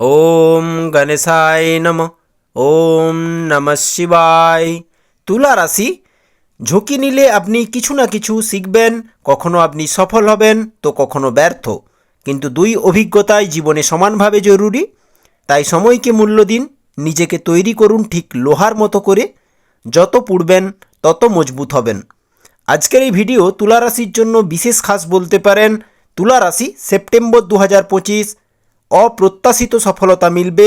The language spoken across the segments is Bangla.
ওম গণেশায় নম। ওম নম শিবায়। তুলা রাশি, ঝুঁকি নিলে আপনি কিছু না কিছু শিখবেন, কখনো আপনি সফল হবেন, তো কখনো ব্যর্থ। কিন্তু দুই অভিজ্ঞতাই জীবনে সমানভাবে জরুরি। তাই সময়কে মূল্য দিন, নিজেকে তৈরি করুন ঠিক লোহার মতো করে। যত পুড়বেন, তত মজবুত হবেন। আজকের এই ভিডিও তুলা রাশির জন্য বিশেষ খাস বলতে পারেন, তুলা রাশি সেপ্টেম্বর দু হাজার পঁচিশ অপ্রত্যাশিত সফলতা মিলবে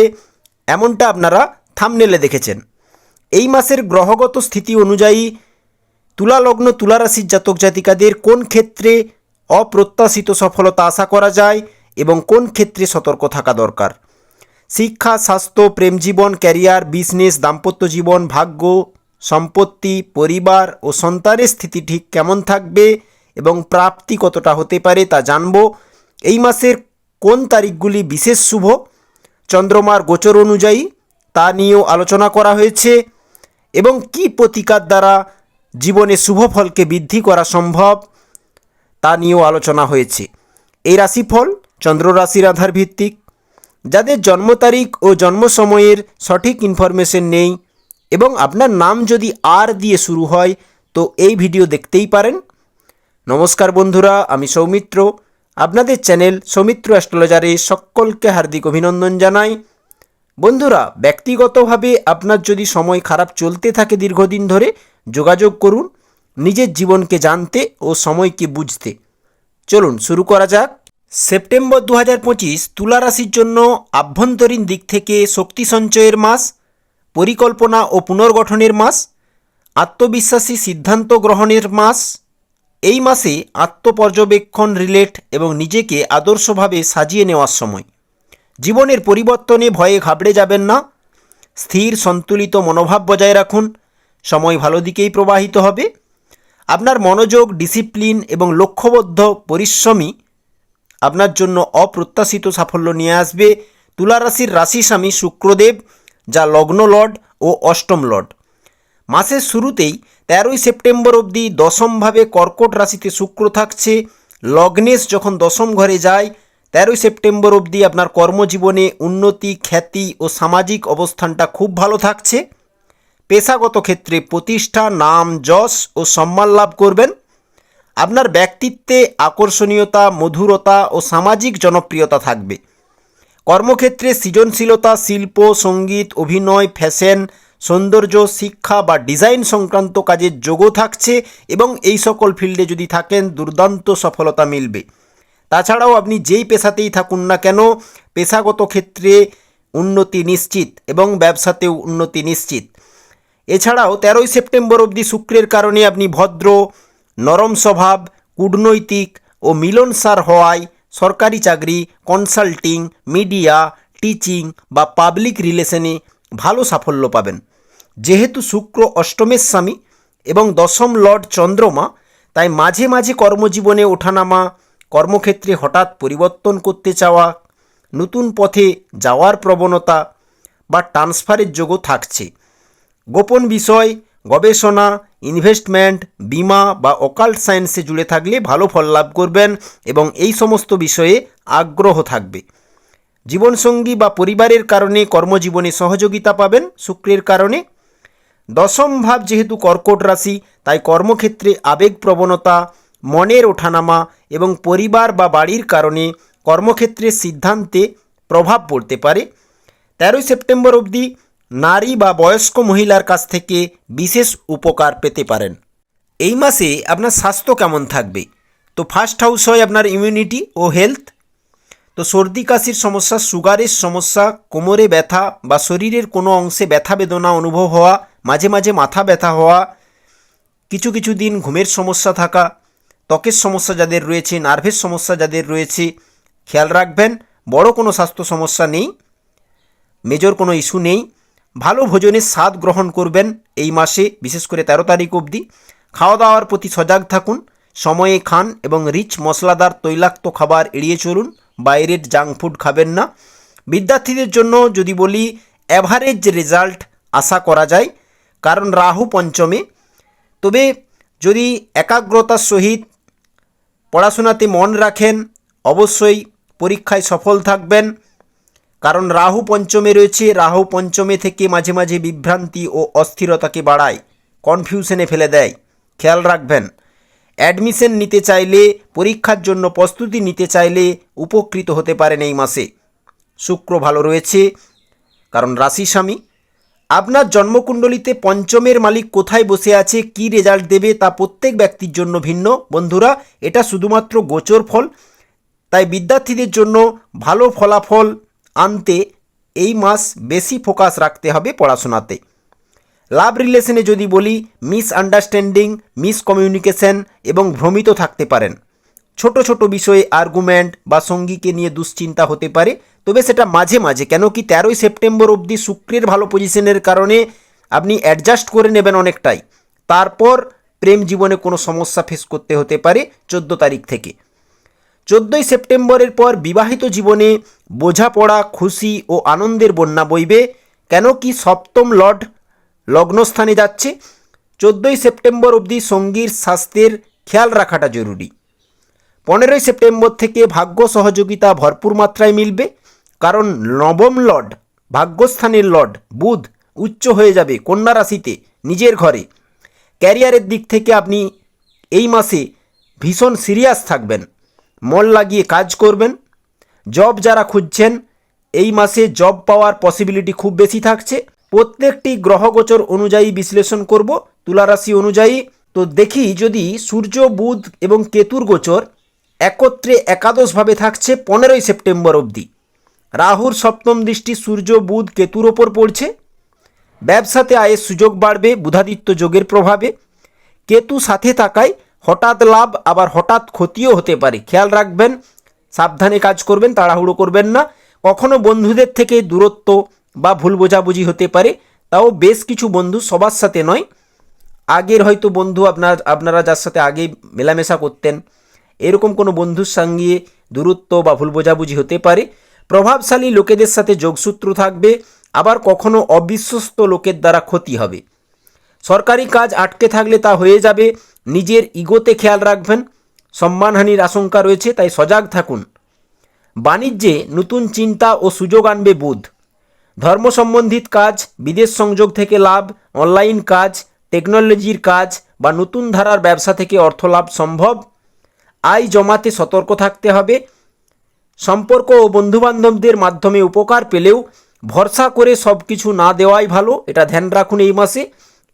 এমনটা আপনারা থামনেলে দেখেছেন। এই মাসের গ্রহগত স্থিতি অনুযায়ী তুলা লগ্ন তুলা রাশির জাতক জাতিকাদের কোন ক্ষেত্রে অপ্রত্যাশিত সফলতা আশা করা যায় এবং কোন ক্ষেত্রে সতর্ক থাকা দরকার? শিক্ষা, স্বাস্থ্য, প্রেম জীবন, ক্যারিয়ার, বিজনেস, দাম্পত্য জীবন, ভাগ্য, সম্পত্তি, পরিবার ও সন্তানের স্থিতি ঠিক কেমন থাকবে এবং প্রাপ্তি কতটা হতে পারে তা জানব। এই মাসের কোন তারিখগুলি বিশেষ শুভ? চন্দ্রমার গোচর অনুযায়ী তা নিয়েও আলোচনা করা হয়েছে এবং কি প্রতিকার দ্বারা জীবনে শুভ ফলকে বৃদ্ধি করা সম্ভব তা নিয়েও আলোচনা হয়েছে। এই রাশিফল চন্দ্র রাশির আধার ভিত্তিক যাদের জন্ম তারিখ ও জন্ম সময়ের সঠিক ইনফরমেশন নেই এবং আপনার নাম যদি আর দিয়ে শুরু হয়, তো এই ভিডিও দেখতেই পারেন। নমস্কার বন্ধুরা, আমি সৌমিত্র। আপনাদের চ্যানেল সৌমিত্র অ্যাস্ট্রোলজারে সকলকে হার্দিক অভিনন্দন জানাই। বন্ধুরা, ব্যক্তিগতভাবে আপনার যদি সময় খারাপ চলতে থাকে দীর্ঘদিন ধরে, যোগাযোগ করুন, নিজের জীবনকে জানতে ও সময়কে বুঝতে। চলুন, শুরু করা যাক। সেপ্টেম্বর দু হাজার পঁচিশ, তুলা রাশির জন্য আভ্যন্তরীণ দিক থেকে শক্তি সঞ্চয়ের মাস, পরিকল্পনা ও পুনর্গঠনের মাস, আত্মবিশ্বাসী সিদ্ধান্ত গ্রহণের মাস এই মাসে আত্মপর্যবেক্ষণ রিলেট এবং নিজেকে আদর্শভাবে সাজিয়ে নেওয়ার সময়। জীবনের পরিবর্তনে ভয়ে ঘাবড়ে যাবেন না। স্থির, সন্তুলিত মনোভাব বজায় রাখুন। সময় ভালো দিকেই প্রবাহিত হবে। আপনার মনোযোগ, ডিসিপ্লিন এবং লক্ষ্যবদ্ধ পরিশ্রমী আপনার জন্য অপ্রত্যাশিত সাফল্য নিয়ে আসবে। তুলা রাশির রাশি স্বামী শুক্রদেব, যা লগ্ন লর্ড ও অষ্টম লর্ড। মাসের শুরুতেই তেরোই সেপ্টেম্বর অবধি দশমভাবে কর্কট রাশিতে শুক্র থাকছে। লগ্নেশ যখন দশম ঘরে যায়, তেরোই সেপ্টেম্বর অবধি আপনার কর্মজীবনে উন্নতি, খ্যাতি ও সামাজিক অবস্থানটা খুব ভালো থাকছে। পেশাগত ক্ষেত্রে প্রতিষ্ঠা, নাম, যশ ও সম্মান লাভ করবেন। আপনার ব্যক্তিত্বে আকর্ষণীয়তা, মধুরতা ও সামাজিক জনপ্রিয়তা থাকবে। কর্মক্ষেত্রে সৃজনশীলতা, শিল্প, সংগীত, অভিনয়, ফ্যাশন সৌন্দর্য, শিক্ষা বা ডিজাইন সংক্রান্ত কাজের যোগও থাকছে এবং এই সকল ফিল্ডে যদি থাকেন, দুর্দান্ত সফলতা মিলবে। তাছাড়াও আপনি যেই পেশাতেই থাকুন না কেন, পেশাগত ক্ষেত্রে উন্নতি নিশ্চিত এবং ব্যবসাতেও উন্নতি নিশ্চিত। এছাড়াও তেরোই সেপ্টেম্বর অবধি শুক্রের কারণে আপনি ভদ্র, নরম স্বভাব, কূটনৈতিক ও মিলনসার হওয়ায় সরকারি চাকরি, কনসাল্টিং, মিডিয়া, টিচিং বা পাবলিক রিলেশনে ভালো সাফল্য পাবেন। যেহেতু শুক্র অষ্টমের স্বামী এবং দশম লর্ড চন্দ্রমা, তাই মাঝে মাঝে কর্মজীবনে ওঠানামা, কর্মক্ষেত্রে হঠাৎ পরিবর্তন করতে চাওয়া, নতুন পথে যাওয়ার প্রবণতা বা ট্রান্সফারের যোগও থাকছে। গোপন বিষয়, গবেষণা, ইনভেস্টমেন্ট, বিমা বা অকাল্ট সায়েন্সে জুড়ে থাকলে ভালো ফল লাভ করবেন এবং এই সমস্ত বিষয়ে আগ্রহ থাকবে। জীবনসঙ্গী বা পরিবারের কারণে কর্মজীবনে সহযোগিতা পাবেন, শুক্রের কারণে দশম ভাব যেহেতু কর্কট রাশি, তাই কর্মক্ষেত্রে আবেগ প্রবণতা, মনের ওঠানামা এবং পরিবার বা বাড়ির কারণে কর্মক্ষেত্রের সিদ্ধান্তে প্রভাব পড়তে পারে। তেরোই সেপ্টেম্বর অবধি নারী বা বয়স্ক মহিলার কাছ থেকে বিশেষ উপকার পেতে পারেন। এই মাসে আপনার স্বাস্থ্য কেমন থাকবে? তো ফার্স্ট হাউস হয় আপনার ইমিউনিটি ও হেলথ তো সর্দি, কাশির সমস্যা সুগারের সমস্যা, কোমরে ব্যথা বা শরীরের কোনো অংশে ব্যথা বেদনা অনুভব হওয়া মাঝে মাঝে মাথা ব্যথা হওয়া, কিছু কিছু দিন ঘুমের সমস্যা থাকা, ত্বকের সমস্যা যাদের রয়েছে, নার্ভের সমস্যা যাদের রয়েছে, খেয়াল রাখবেন, বড় কোনো স্বাস্থ্য সমস্যা নেই, মেজর কোনো ইস্যু নেই, ভালো ভোজনের স্বাদ গ্রহণ করবেন এই মাসে, বিশেষ করে তেরো তারিখ অবধি। খাওয়া দাওয়ার প্রতি সজাগ থাকুন, সময়ে খান এবং রিচ মশলাদার তৈলাক্ত খাবার এড়িয়ে চলুন, বাইরের জাঙ্ক ফুড খাবেন না। বিদ্যার্থীদের জন্য যদি বলি অ্যাভারেজ রেজাল্ট আশা করা যায় কারণ রাহু পঞ্চমে। তবে যদি একাগ্রতার সহিত পড়াশোনাতে মন রাখেন, অবশ্যই পরীক্ষায় সফল থাকবেন। কারণ রাহু পঞ্চমে রয়েছে, রাহু পঞ্চমে থেকে মাঝে মাঝে বিভ্রান্তি ও অস্থিরতাকে বাড়ায় কনফিউশনে ফেলে দেয়। খেয়াল রাখবেন। অ্যাডমিশন নিতে চাইলে, পরীক্ষার জন্য প্রস্তুতি নিতে চাইলে উপকৃত হতে পারেন এই মাসে। শুক্র ভালো রয়েছে, কারণ রাশি স্বামী আপনার জন্মকুণ্ডলিতে পঞ্চমের মালিক কোথায় বসে আছে, কি রেজাল্ট দেবে তা প্রত্যেক ব্যক্তির জন্য ভিন্ন। বন্ধুরা, এটা শুধুমাত্র গোচর ফল। তাই বিদ্যার্থীদের জন্য ভালো ফলাফল আনতে এই মাস বেশি ফোকাস রাখতে হবে পড়াশোনাতে। লাভ রিলেশনে যদি বলি মিস আন্ডারস্ট্যান্ডিং মিস কমিউনিকেশন এবং ভ্রমিত থাকতে পারেন। ছোট ছোট বিষয়ে আর্গুমেন্ট বা সঙ্গীকে নিয়ে দুশ্চিন্তা হতে পারে। তবে সেটা মাঝে মাঝে কেন কি তেরোই সেপ্টেম্বর অবধি শুক্রের ভালো পজিশনের কারণে আপনি অ্যাডজাস্ট করে নেবেন অনেকটাই। তারপর প্রেম জীবনে কোনো সমস্যা ফেস করতে হতে পারে চোদ্দ তারিখ থেকে। চোদ্দোই সেপ্টেম্বরের পর বিবাহিত জীবনে বোঝাপড়া, খুশি ও আনন্দের বন্যা বইবে কেন কি সপ্তম লর্ড লগ্নস্থানে যাচ্ছে। চোদ্দোই সেপ্টেম্বর অবধি সঙ্গীর স্বাস্থ্যের খেয়াল রাখাটা জরুরি। পনেরোই সেপ্টেম্বর থেকে ভাগ্য সহযোগিতা ভরপুর মাত্রায় মিলবে, কারণ নবম লর্ড, ভাগ্যস্থানের লর্ড বুধ উচ্চ হয়ে যাবে কন্যা রাশিতে নিজের ঘরে। ক্যারিয়ারের দিক থেকে আপনি এই মাসে ভীষণ সিরিয়াস থাকবেন, মন লাগিয়ে কাজ করবেন, জব যারা খুঁজছেন, এই মাসে জব পাওয়ার পসিবিলিটি খুব বেশি থাকছে। প্রত্যেকটি গ্রহগোচর অনুযায়ী বিশ্লেষণ করব তুলারাশি অনুযায়ী। তো দেখি যদি সূর্য, বুধ এবং কেতুর গোচর একত্রে একাদশভাবে থাকছে পনেরোই সেপ্টেম্বর অবধি। রাহুর সপ্তম দৃষ্টি সূর্য, বুধ, কেতুর ওপর পড়ছে। ব্যবসাতে আয়ের সুযোগ বাড়বে, বুধাদিত্য যোগের প্রভাবে। কেতু সাথে থাকায় হঠাৎ লাভ, আবার হঠাৎ ক্ষতিও হতে পারে। খেয়াল রাখবেন, সাবধানে কাজ করবেন, তাড়াহুড়ো করবেন না। কখনো বন্ধুদের থেকে দূরত্ব বা ভুল বোঝাবুঝি হতে পারে, তাও বেশ কিছু বন্ধু সবার সাথে নয়। আগের হয়তো বন্ধু আপনার, আপনারা যার সাথে আগে মেলামেশা করতেন এরকম কোনো বন্ধুর সঙ্গে দূরত্ব বা ভুল বোঝাবুঝি হতে পারে। প্রভাবশালী লোকেদের সাথে যোগসূত্র থাকবে, আবার কখনো অবিশ্বস্ত লোকের দ্বারা ক্ষতি হবে। সরকারি কাজ আটকে থাকলে তা হয়ে যাবে, নিজের ইগোতে খেয়াল রাখবেন, সম্মানহানির আশঙ্কা রয়েছে, তাই সজাগ থাকুন। বাণিজ্যে নতুন চিন্তা ও সুযোগ আনবে বুধ। ধর্ম সম্বন্ধিত কাজ, বিদেশ সংযোগ থেকে লাভ, অনলাইন কাজ, টেকনোলজির কাজ বা নতুন ধারার ব্যবসা থেকে অর্থ লাভ সম্ভব। আয় জমাতে সতর্ক থাকতে হবে। সম্পর্ক ও বন্ধুবান্ধবদের মাধ্যমে উপকার পেলেও ভরসা করে সব কিছু না দেওয়াই ভালো, এটা ধ্যান রাখুন এই মাসে।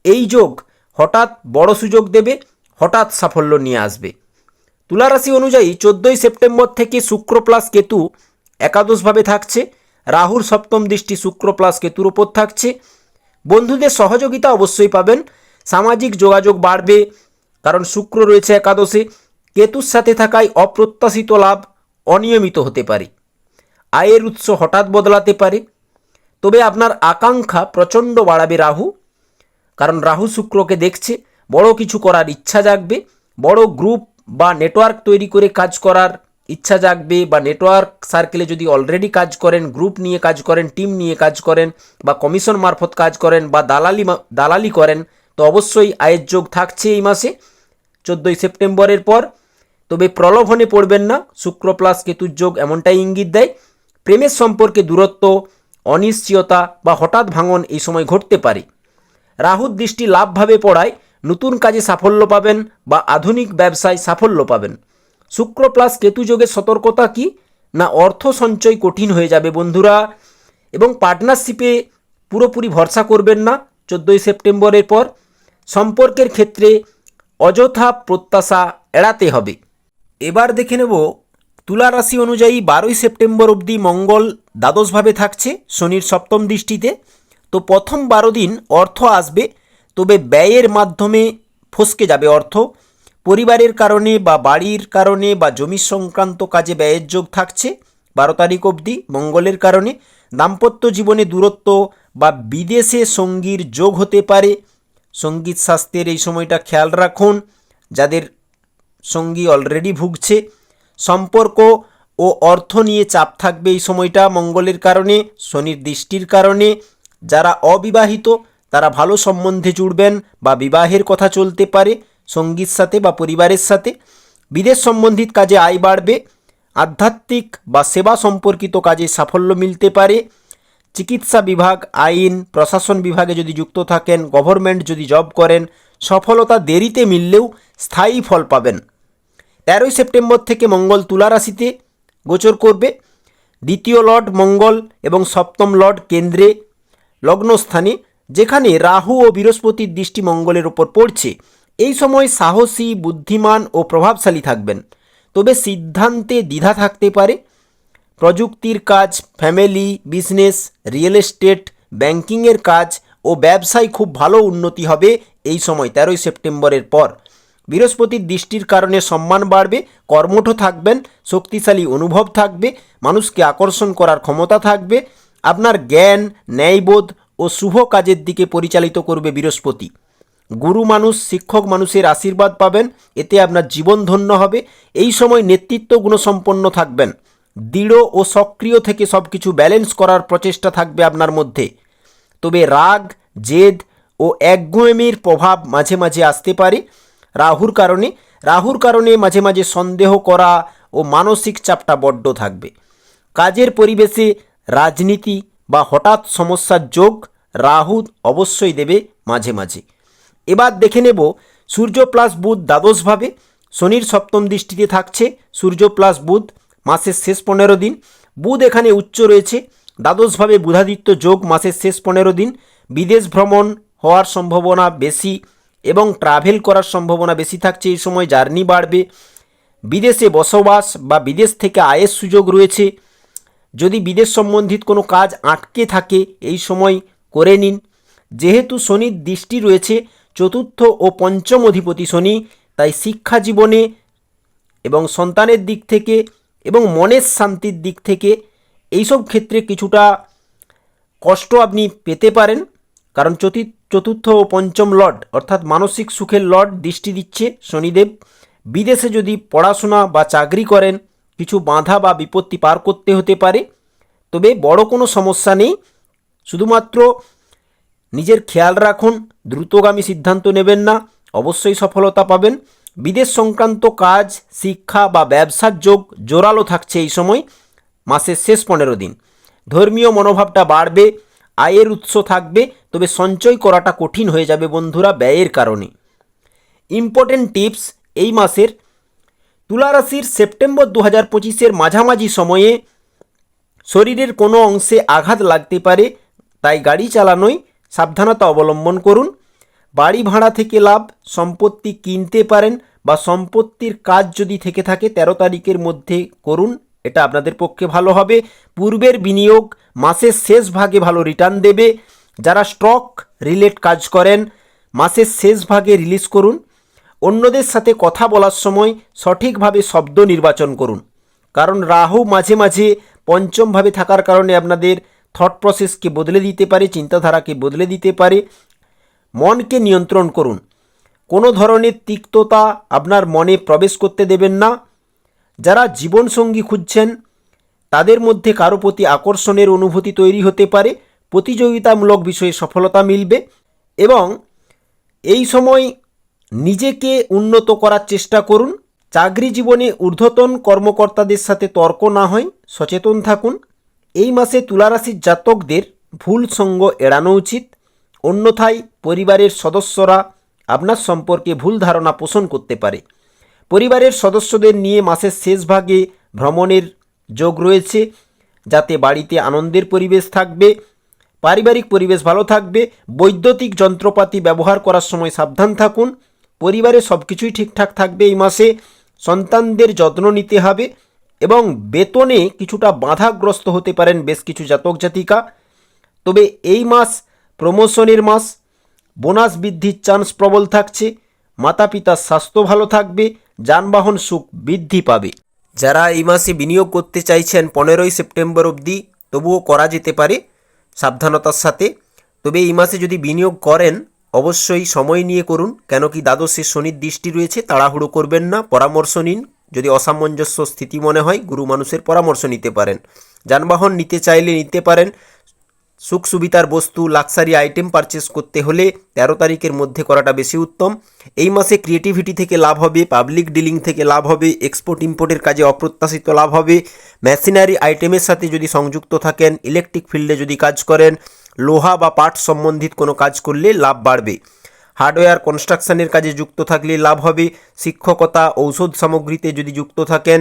এই যোগ হঠাৎ বড় সুযোগ দেবে, হঠাৎ সাফল্য নিয়ে আসবে। তুলারাশি অনুযায়ী চোদ্দোই সেপ্টেম্বর থেকে শুক্র প্লাস কেতু একাদশভাবে থাকছে। রাহুর সপ্তম দৃষ্টি শুক্র প্লাস কেতুর ওপর থাকছে। বন্ধুদের সহযোগিতা অবশ্যই পাবেন। সামাজিক যোগাযোগ বাড়বে, কারণ শুক্র রয়েছে একাদশে। কেতুর সাথে থাকায় অপ্রত্যাশিত লাভ অনিয়মিত হতে পারে। আয়ের উৎস হঠাৎ বদলাতে পারে। তবে আপনার আকাঙ্ক্ষা প্রচণ্ড বাড়াবে রাহু। কারণ রাহু শুক্রকে দেখছে, বড় কিছু করার ইচ্ছা জাগবে। বড় গ্রুপ বা নেটওয়ার্ক তৈরি করে কাজ করার ইচ্ছা জাগবে বা নেটওয়ার্ক সার্কেলে যদি অলরেডি কাজ করেন, গ্রুপ নিয়ে কাজ করেন, টিম নিয়ে কাজ করেন বা কমিশন মারফত কাজ করেন বা দালালি দালালি করেন, তো অবশ্যই আয়ের যোগ থাকছে এই মাসে। চোদ্দোই সেপ্টেম্বরের পর তবে প্রলোভনে পড়বেন না। শুক্র প্লাস কেতুর যোগ এমনটাই ইঙ্গিত দেয়। প্রেমের সম্পর্কে দূরত্ব, অনিশ্চয়তা বা হঠাৎ ভাঙন এই সময় ঘটতে পারে। রাহুর দৃষ্টি লাভভাবে পড়ায় নতুন কাজে সাফল্য পাবেন বা আধুনিক ব্যবসায় সাফল্য পাবেন। শুক্র প্লাস কেতু যোগের সতর্কতা কি? না অর্থ সঞ্চয় কঠিন হয়ে যাবে বন্ধুরা। এবং পার্টনারশিপে পুরোপুরি ভরসা করবেন না চোদ্দোই সেপ্টেম্বরের পর। সম্পর্কের ক্ষেত্রে অযথা প্রত্যাশা এড়াতে হবে। এবার দেখে নেব তুলা রাশি অনুযায়ী বারোই সেপ্টেম্বর অবধি মঙ্গল দ্বাদশভাবে থাকছে, শনির সপ্তম দৃষ্টিতে। তো প্রথম বারো দিন অর্থ আসবে, তবে ব্যয়ের মাধ্যমে ফসকে যাবে অর্থ। পরিবারের কারণে বা বাড়ির কারণে বা জমি সংক্রান্ত কাজে ব্যয়ের যোগ থাকছে বারো তারিখ অবধি মঙ্গলের কারণে। দাম্পত্য জীবনে দূরত্ব বা বিদেশে সঙ্গীর যোগ হতে পারে। সংগীত, স্বাস্থ্যের এই সময়টা খেয়াল রাখুন। যাদের সঙ্গী অলরেডি ভুগছে। সম্পর্ক ও অর্থ নিয়ে চাপ থাকবে এই সময়টা মঙ্গলের কারণে, শনির দৃষ্টির কারণে। যারা অবিবাহিত, তারা ভালো সম্বন্ধে জুড়বেন বা বিবাহের কথা চলতে পারে, সঙ্গীর সাথে বা পরিবারের সাথে। বিদেশ সম্বন্ধিত কাজে আয় বাড়বে, আধ্যাত্মিক বা সেবা সম্পর্কিত কাজে সাফল্য মিলতে পারে। চিকিৎসা বিভাগ, আইন, প্রশাসন বিভাগে যদি যুক্ত থাকেন গভর্নমেন্ট যদি জব করেন সফলতা দেরিতে মিললেও স্থায়ী ফল পাবেন। তেরোই সেপ্টেম্বর থেকে মঙ্গল তুলা রাশিতে গোচর করবে। দ্বিতীয় লর্ড মঙ্গল এবং সপ্তম লর্ড কেন্দ্রে লগ্নস্থানে যেখানে রাহু ও বৃহস্পতির দৃষ্টি মঙ্গলের ওপর পড়ছে। এই সময় সাহসী, বুদ্ধিমান ও প্রভাবশালী থাকবেন। তবে সিদ্ধান্তে দ্বিধা থাকতে পারে। প্রযুক্তির কাজ, ফ্যামিলি, বিজনেস, রিয়েল এস্টেট, ব্যাংকিংয়ের কাজ ও ব্যবসায় খুব ভালো উন্নতি হবে এই সময় তেরোই সেপ্টেম্বরের পর। বৃহস্পতির দৃষ্টির কারণে সম্মান বাড়বে কর্মঠ থাকবেন, শক্তিশালী অনুভব থাকবে, মানুষকে আকর্ষণ করার ক্ষমতা থাকবে। আপনার জ্ঞান, ন্যায়বোধ ও শুভ কাজের দিকে পরিচালিত করবে বৃহস্পতি। গুরু মানুষ, শিক্ষক মানুষের আশীর্বাদ পাবেন, এতে আপনার জীবন ধন্য হবে। এই সময় নেতৃত্ব গুণসম্পন্ন থাকবেন। দৃঢ় ও সক্রিয় থেকে সব কিছু ব্যালেন্স করার প্রচেষ্টা থাকবে আপনার মধ্যে। তবে রাগ, জেদ ও একগুঁয়েমির প্রভাব মাঝে মাঝে আসতে পারে। রাহুর কারণে রাহুর কারণে মাঝে মাঝে সন্দেহ করা ও মানসিক চাপটা বড্ড থাকবে। কাজের পরিবেশে রাজনীতি বা হঠাৎ সমস্যার যোগ রাহু অবশ্যই দেবে মাঝে মাঝে। এবার দেখে নেব সূর্য প্লাস বুধ দ্বাদশভাবে। শনির সপ্তম দৃষ্টিতে থাকছে সূর্য প্লাস বুধ মাসের শেষ পনেরো দিন। বুধ এখানে উচ্চ রয়েছে। দ্বাদশভাবে বুধাদিত্য যোগ মাসের শেষ পনেরো দিন। বিদেশ ভ্রমণ হওয়ার সম্ভাবনা বেশি এবং ট্রাভেল করার সম্ভাবনা বেশি থাকছে এই সময় জার্নি বাড়বে। বিদেশে বসবাস বা বিদেশ থেকে আয়ের সুযোগ রয়েছে। যদি বিদেশ সম্বন্ধিত কোনো কাজ আটকে থাকে, এই সময় করে নিন। যেহেতু শনির দৃষ্টি রয়েছে, চতুর্থ ও পঞ্চম অধিপতি শনি, তাই শিক্ষা জীবনে এবং সন্তানের দিক থেকে এবং মনের শান্তির দিক থেকে এইসব ক্ষেত্রে কিছুটা কষ্ট আপনি পেতে পারেন। কারণ চতি, চতুর্থ ও পঞ্চম লর্ড, অর্থাৎ মানসিক সুখের লর্ড দৃষ্টি দিচ্ছে শনিদেব। বিদেশে যদি পড়াশোনা বা চাকরি করেন, কিছু বাধা বা বিপত্তি পার করতে হতে পারে। তবে বড় কোনো সমস্যা নেই। শুধুমাত্র নিজের খেয়াল রাখুন, দ্রুতগামী সিদ্ধান্ত নেবেন না, অবশ্যই সফলতা পাবেন। বিদেশ সংক্রান্ত কাজ, শিক্ষা বা ব্যবসার যোগ জোরালো থাকছে এই সময়, মাসের শেষ পনেরো দিন। ধর্মীয় মনোভাবটা বাড়বে। আয়ের উৎস থাকবে, তবে সঞ্চয় করাটা কঠিন হয়ে যাবে বন্ধুরা ব্যয়ের কারণে। ইম্পর্টেন্ট টিপস এই মাসের। তুলা রাশির সেপ্টেম্বর দু হাজার পঁচিশের মাঝামাঝি সময়ে শরীরের কোনো অংশে আঘাত লাগতে পারে, তাই গাড়ি চালানোয় সাবধানতা অবলম্বন করুন। বাড়ি ভাড়া থেকে লাভ, সম্পত্তি কিনতে পারেন বা সম্পত্তির কাজ যদি থেকে থাকে, তেরো তারিখের মধ্যে করুন। এটা আপনাদের পক্ষে ভালো হবে। পূর্বের বিনিয়োগ মাসের শেষ ভাগে ভালো রিটার্ন দেবে। যারা স্টক রিলেট কাজ করেন, মাসের শেষ ভাগে রিলিজ করুন। অন্যদের সাথে কথা বলার সময় সঠিকভাবে শব্দ নির্বাচন করুন। কারণ রাহু মাঝে মাঝে পঞ্চমভাবে থাকার কারণে আপনাদের থট প্রসেসকে বদলে দিতে পারে, চিন্তাধারাকে বদলে দিতে পারে। মনকে নিয়ন্ত্রণ করুন। কোনো ধরনের তিক্ততা আপনার মনে প্রবেশ করতে দেবেন না। যারা জীবনসঙ্গী খুঁজছেন, তাদের মধ্যে কারও প্রতি আকর্ষণের অনুভূতি তৈরি হতে পারে, প্রতিযোগিতামূলক বিষয়ে সফলতা মিলবে এবং এই সময় নিজেকে উন্নত করার চেষ্টা করুন, চাকরি জীবনে ঊর্ধ্বতন কর্মকর্তাদের সাথে তর্ক না হয়, সচেতন থাকুন। এই মাসে তুলারাশির জাতকদের ভুল সঙ্গ এড়ানো উচিত, অন্যথায় পরিবারের সদস্যরা আপনার সম্পর্কে ভুল ধারণা পোষণ করতে পারে। পরিবারের সদস্যদের নিয়ে মাসের শেষ ভাগে ভ্রমণের যোগ রয়েছে। যাতে বাড়িতে আনন্দের পরিবেশ থাকবে, পারিবারিক পরিবেশ ভালো থাকবে, বৈদ্যুতিক যন্ত্রপাতি ব্যবহার করার সময় সাবধান থাকুন। পরিবারে সব কিছুই ঠিকঠাক থাকবে এই মাসে। সন্তানদের যত্ন নিতে হবে এবং বেতনে কিছুটা বাধাগ্রস্ত হতে পারেন বেশ কিছু জাতক জাতিকা। তবে এই মাস প্রমোশনের মাস, বোনাস বৃদ্ধির চান্স প্রবল থাকছে। মাতা পিতার স্বাস্থ্য ভালো থাকবে, যানবাহন সুখ বৃদ্ধি পাবে। যারা এই মাসে বিনিয়োগ করতে চাইছেন পনেরোই সেপ্টেম্বর অবধি, তবুও করা যেতে পারে সাবধানতার সাথে। তবে এই মাসে যদি বিনিয়োগ করেন, অবশ্যই সময় নিয়ে করুন কেন কি দ্বাদশের শনির দৃষ্টি রয়েছে, তাড়াহুড়ো করবেন না, পরামর্শ নিন। যদি অসামঞ্জস্য স্থিতি মনে হয়, গুরু মানুষের পরামর্শ নিতে পারেন। যানবাহন নিতে চাইলে নিতে পারেন সুখ সুবিধার বস্তু লাক্সারি আইটেম পারচেস করতে হলে তেরো তারিখের মধ্যে করাটা বেশি উত্তম। এই মাসে ক্রিয়েটিভিটি থেকে লাভ হবে পাবলিক ডিলিং থেকে লাভ হবে এক্সপোর্ট ইম্পোর্টের কাজে অপ্রত্যাশিত লাভ হবে। মেশিনারি আইটেমের সাথে যদি সংযুক্ত থাকেন ইলেকট্রিক ফিল্ডে যদি কাজ করেন, লোহা বা পাট সম্বন্ধিত কোনো কাজ করলে লাভ বাড়বে। হার্ডওয়্যার কনস্ট্রাকশনের কাজে যুক্ত থাকলে লাভ হবে। শিক্ষকতা, ঔষধ সামগ্রীতে যদি যুক্ত থাকেন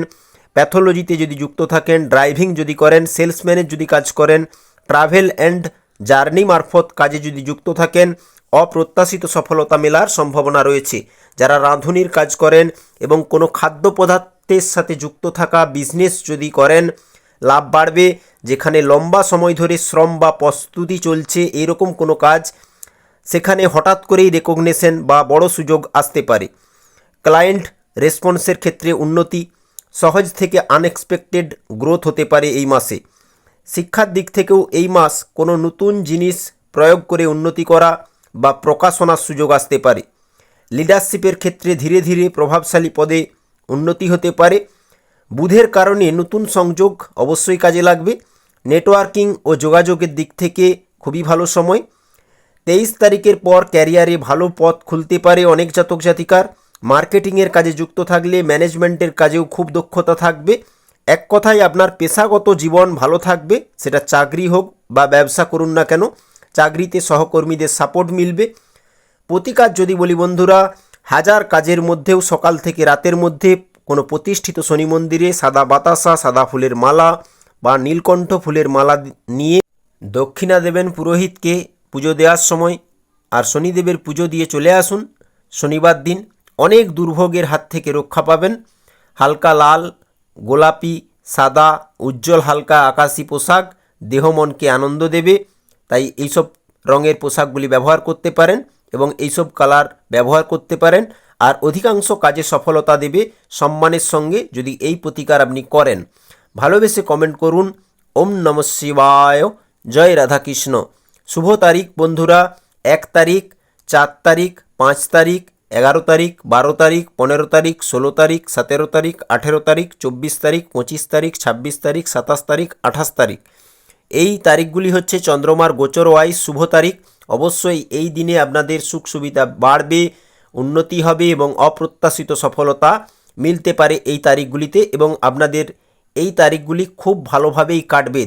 প্যাথোলজিতে যদি যুক্ত থাকেন ড্রাইভিং যদি করেন সেলসম্যানের যদি কাজ করেন ট্রাভেল অ্যান্ড জার্নি মারফত কাজে যদি যুক্ত থাকেন, অপ্রত্যাশিত সফলতা মেলার সম্ভাবনা রয়েছে। যারা রাঁধুনির কাজ করেন এবং কোনো খাদ্য পদার্থের সাথে যুক্ত থাকা বিজনেস যদি করেন, লাভ বাড়বে। যেখানে লম্বা সময় ধরে শ্রম বা প্রস্তুতি চলছে, এরকম কোনো কাজ সেখানে হঠাৎ করেই রেকগনেশন বা বড় সুযোগ আসতে পারে। ক্লায়েন্ট রেসপন্সের ক্ষেত্রে উন্নতি, সহজ থেকে আনএক্সপেক্টেড গ্রোথ হতে পারে এই মাসে। শিক্ষার দিক থেকেও এই মাস কোনো নতুন জিনিস প্রয়োগ করে উন্নতি করা বা প্রকাশনার সুযোগ আসতে পারে। লিডারশিপের ক্ষেত্রে ধীরে ধীরে প্রভাবশালী পদে উন্নতি হতে পারে। বুধের কারণে নতুন সংযোগ অবশ্যই কাজে লাগবে। নেটওয়ার্কিং ও যোগাযোগের দিক থেকে খুবই ভালো সময়। তেইশ তারিখের পর ক্যারিয়ারে ভালো পথ খুলতে পারে অনেক জাতক জাতিকার মার্কেটিংয়ের কাজে যুক্ত থাকলে ম্যানেজমেন্টের কাজেও খুব দক্ষতা থাকবে। এক কথায় আপনার পেশাগত জীবন ভালো থাকবে, সেটা চাকরি হোক বা ব্যবসা করুন না কেন, চাকরিতে সহকর্মীদের সাপোর্ট মিলবে। প্রতিকার যদি বলি বন্ধুরা, হাজার কাজের মধ্যেও সকাল থেকে রাতের মধ্যে কোনো প্রতিষ্ঠিত শনি মন্দিরে সাদা বাতাসা, সাদা ফুলের মালা বা নীলকণ্ঠ ফুলের মালা নিয়ে দক্ষিণা দেবেন পুরোহিতকে পুজো দেওয়ার সময় আর শনিদেবের পুজো দিয়ে চলে আসুন। শনিবার দিন অনেক দুর্ভোগের হাত থেকে রক্ষা পাবেন। হালকা লাল গোলাপি, সাদা, উজ্জ্বল হালকা আকাশি পোশাক, দেহ মনকে আনন্দ দেবে। তাই এইসব রঙের পোশাকগুলি ব্যবহার করতে পারেন এবং এইসব কালার ব্যবহার করতে পারেন। আর অধিকাংশ কাজে সফলতা দেবে সম্মানের সঙ্গে যদি এই প্রতিকার আপনি করেন। ভালোবেসে কমেন্ট করুন। ওম নম শিবায়। জয় রাধাকৃষ্ণ। শুভ তারিখ বন্ধুরা। এক তারিখ, চার তারিখ, পাঁচ তারিখ এগারো তারিখ, বারো তারিখ, পনেরো তারিখ, ষোলো তারিখ, সতেরো তারিখ, আঠেরো তারিখ, চব্বিশ তারিখ, পঁচিশ তারিখ, ছাব্বিশ তারিখ, সাতাশ তারিখ, আঠাশ তারিখ। এই তারিখগুলি হচ্ছে চন্দ্রমার গোচর ওয়াইজ শুভ তারিখ। অবশ্যই এই দিনে আপনাদের সুখ সুবিধা বাড়বে, উন্নতি হবে এবং অপ্রত্যাশিত সফলতা মিলতে পারে এই তারিখগুলিতে এবং আপনাদের এই তারিখগুলি খুব ভালোভাবেই কাটবে।